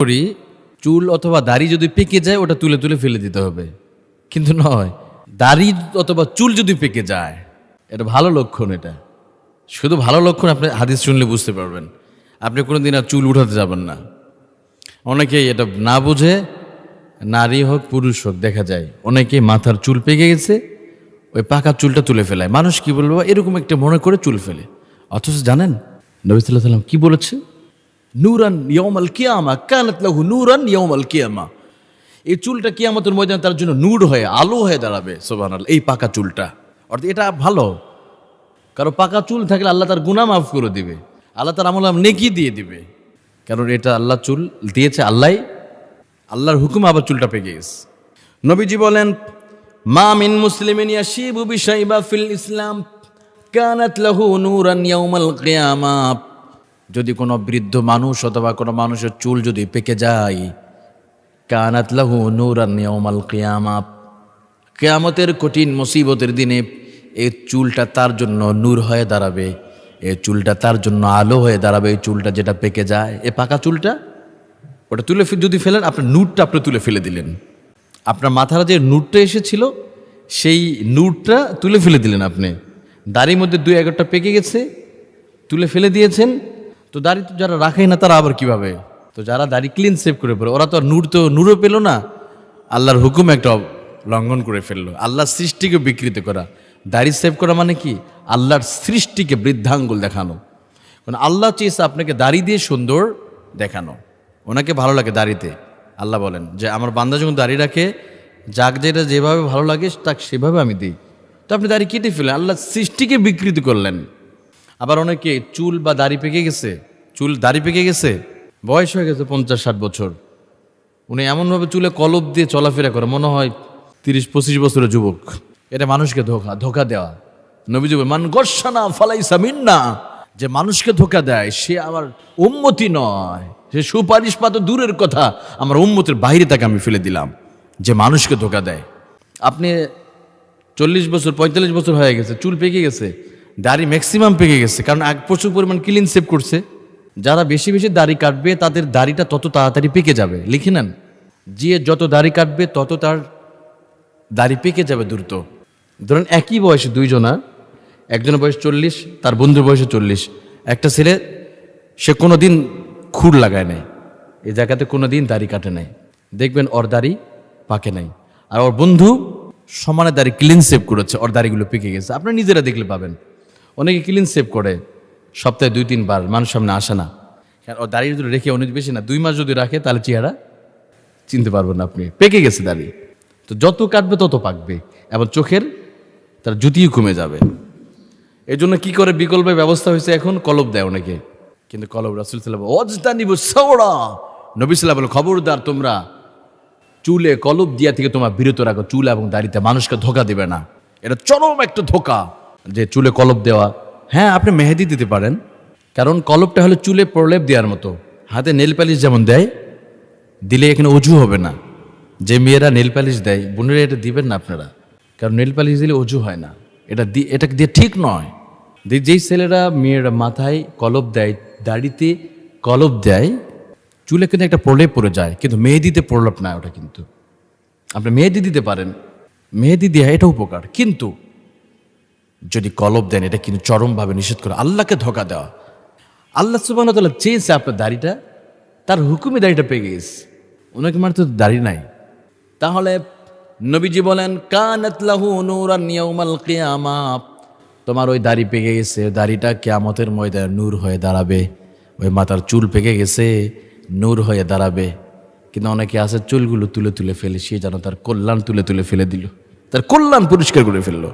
করি, চুল অথবা দাড়ি যদি পেকে যায়, ওটা তুলে তুলে ফেলে দিতে হবে। কিন্তু নয়, দাড়ি অথবা চুল যদি পেকে যায়, এটা ভালো লক্ষণ এটা। শুধু ভালো লক্ষণ আপনি হাদিস শুনলে বুঝতে পারবেন। আপনি কোনোদিন আর চুল উঠাতে যাবেন না। অনেকেই এটা না বুঝে, নারী হোক, পুরুষ হোক, দেখা যায়, অনেকেই মাথার চুল পেকে গেছে, ওই পাকা চুলটা তুলে ফেলায়। মানুষ কি বলব, এরকম একটা মনে করে চুল ফেলে। অথচ জানেন, নবী সাল্লাহ সাল্লাম কি বলেছে? নূরান ইয়মাল কিয়ামা কানাত লাহু নূরান ইয়মাল কিয়ামা এই চুলটা কিয়ামতের ময়দানে তার জন্য নূর হয়ে আলো হয়ে দাঁড়াবে সোবান এই পাকা চুলটা অর্থাৎ এটা ভালো কারণ পাকা চুল থাকলে আল্লাহ তার গুনাহ মাফ করে দিবে আল্লাহ তার আমল নেকি দিয়ে দিবে কারণ এটা আল্লাহ চুল দিয়েছে আল্লাহ আল্লাহর হুকুম আবার চুলটা পেকে গেছে নবীজি বলেন মা মিন মুসলিমিন ইয়াশিবু বিশাইবা ফিল ইসলাম কানাত লাহু নূরান ইয়াউমাল কিয়ামা যদি কোনো বৃদ্ধ মানুষ অথবা কোনো মানুষের চুল যদি পেকে যায়, কানাত লাহু নূরান ইয়াউমাল কিয়ামা। কেয়ামতের কঠিন মুসিবতের দিনে এই চুলটা তার জন্য নূর হয়ে দাঁড়াবে এই চুলটা তার জন্য আলো হয়ে দাঁড়াবে, এই চুলটা যেটা পেকে যায়, এ পাকা চুলটা? ওটা তুলে যদি ফেলেন, আপনার নূরটা আপনি তুলে ফেলে দিলেন। আপনার মাথার যে নূরটা এসেছিল, সেই নূরটা তুলে ফেলে দিলেন আপনি। দাড়ির মধ্যে দুই এগারোটা পেকে গেছে, তুলে ফেলে দিয়েছেন তো দাড়ি তো যারা রাখে না, তারা আবার কীভাবে? তো যারা দাড়ি ক্লিন সেভ করে পড়ে, ওরা তো আর নূর তো, নূরও পেল না। আল্লাহর হুকুম একটা লঙ্ঘন করে ফেলল। আল্লাহর সৃষ্টিকে বিকৃত করা। দাড়ি সেভ করা মানে কি? আল্লাহর সৃষ্টিকে বৃদ্ধাঙ্গুল দেখানো। কারণ আল্লাহ চেয়েছে আপনাকে দাড়ি দিয়ে সুন্দর দেখানো। ওনাকে ভালো লাগে দাড়িতে। আল্লাহ বলেন যে, আমার বান্দা যখন দাড়ি রাখে, যাক যেটা যেভাবে ভালো লাগে, তাক সেভাবে আমি দিই। তো আপনি দাড়ি কেটে ফেলেন আল্লাহ সৃষ্টিকে বিকৃত করলেন। আবার অনেকে চুল বা দাড়ি পেকে গেছে, চুল দাড়ি পেকে গেছে, বয়স হয়ে গেছে পঞ্চাশ ষাট বছর। উনি এমনভাবে চুলে কলপ দিয়ে চলাফেরা করে, মনে হয় তিরিশ পঁচিশ বছরের যুবক। এটা মানুষকে ধোকা ধোকা দেওয়া। নবীজি মান গর্ষানা ফালাইসা মিন্না। যে মানুষকে ধোকা দেয়, সে আমার উন্মতি নয়। সে সুপারিশ পাত দূরের কথা, আমার উন্মতির বাইরে তাকে আমি ফেলে দিলাম। যে মানুষকে ধোকা দেয়। আপনি চল্লিশ বছর, পঁয়তাল্লিশ বছর হয়ে গেছে, চুল পেকে গেছে দাড়ি ম্যাক্সিমাম পেকে গেছে। কারণ এক প্রচুর পরিমাণ ক্লিন সেভ করছে। যারা বেশি বেশি দাড়ি কাটবে, তাদের দাড়িটা তত তাড়াতাড়ি পেকে যাবে। লিখে নেন। যে যত দাড়ি কাটবে, তত তার দাড়ি পেকে যাবে দ্রুত। ধরেন, একই বয়সে দুইজনা একজনের বয়স চল্লিশ, তার বন্ধুর বয়সে চল্লিশ। একটা ছেলে, সে কোনো দিন খুর লাগায় নাই। এই জায়গাতে কোনো দিন দাড়ি কাটে নাই। দেখবেন, ওর দাড়ি পাকে নাই। আর ওর বন্ধু সমানে দাড়ি ক্লিন সেভ করেছে, ওর দাড়িগুলো পেকে গেছে। আপনারা নিজেরা দেখলে পাবেন। অনেকে ক্লিন সেভ করে, সপ্তাহে দুই, তিনবার, মানুষ সামনে আসে না। কারণ ওর দাড়ি যদি রেখে অনেক বেশি না, দুই মাস যদি রাখে, তাহলে চেহারা চিনতে পারবেন না আপনি। পেকে গেছে দাড়ি। তো যত কাটবে, তত পাকবে, এবং চোখের তার জুতিও কমে যাবে। এই জন্য কী করে বিকল্পের ব্যবস্থা হয়েছে এখন? কলব দেয় অনেকে। কিন্তু কলব রাসুল সাল্লাম অজদা নিব সৌড়া নবী সাল্লাহ বলে খবরদার তোমরা, চুলে কলব দিয়া থেকে তোমার বিরত রাখো। চুল এবং দাড়িতে মানুষকে ধোকা দেবে না। এটা চরম একটা ধোকা। যে চুলে কলব দেওয়া। হ্যাঁ আপনি মেহেদি দিতে পারেন। কারণ কলপটা হলো চুলে প্রলেপ দেওয়ার মতো। হাতে নেল প্যালিশ যেমন দেয় দিলে এখানে অজু হবে না। যে মেয়েরা নেল প্যালিশ দেয় বোনেরা এটা দিবেন না আপনারা। কারণ নেল প্যালিশ দিলে অজু হয় না। এটা দি এটা দিয়ে ঠিক নয়। যেই ছেলেরা মেয়েরা মাথায় কলপ দেয় দাড়িতে কলব দেয় চুলে কিন্তু একটা প্রলেপ পড়ে যায়। কিন্তু মেহেদিতে প্রলেপ না ওটা কিন্তু। আপনি মেহেদি দিতে পারেন। মেহেদি দেওয়া এটা উপকার। কিন্তু যদি কলব দেন, এটা কিন্তু চরমভাবে নিষেধ করে আল্লাহকে ধোকা দেওয়া। আল্লাহ সুবাহ তাল্লাহ চেয়েছে আপনার দাড়িটা, তার হুকুমে দাড়িটা পেয়ে গেছে। ওনাকে মানে তো দাড়ি নাই। তাহলে নবীজি বলেন, কানাত লাহু নূরান ইয়াউমাল কিয়ামা। তোমার ওই দাড়ি পেকে গেছে দাড়িটা কিয়ামতের ময়দানে নূর হয়ে দাঁড়াবে। ওই মাথার চুল পেকে গেছে, নূর হয়ে দাঁড়াবে। কিন্তু অনেকে আছে, চুলগুলো তুলে তুলে ফেলে, সে যেন তার কল্যাণ তুলে তুলে ফেলে দিল। তার কল্যাণ পরিষ্কার করে ফেলল।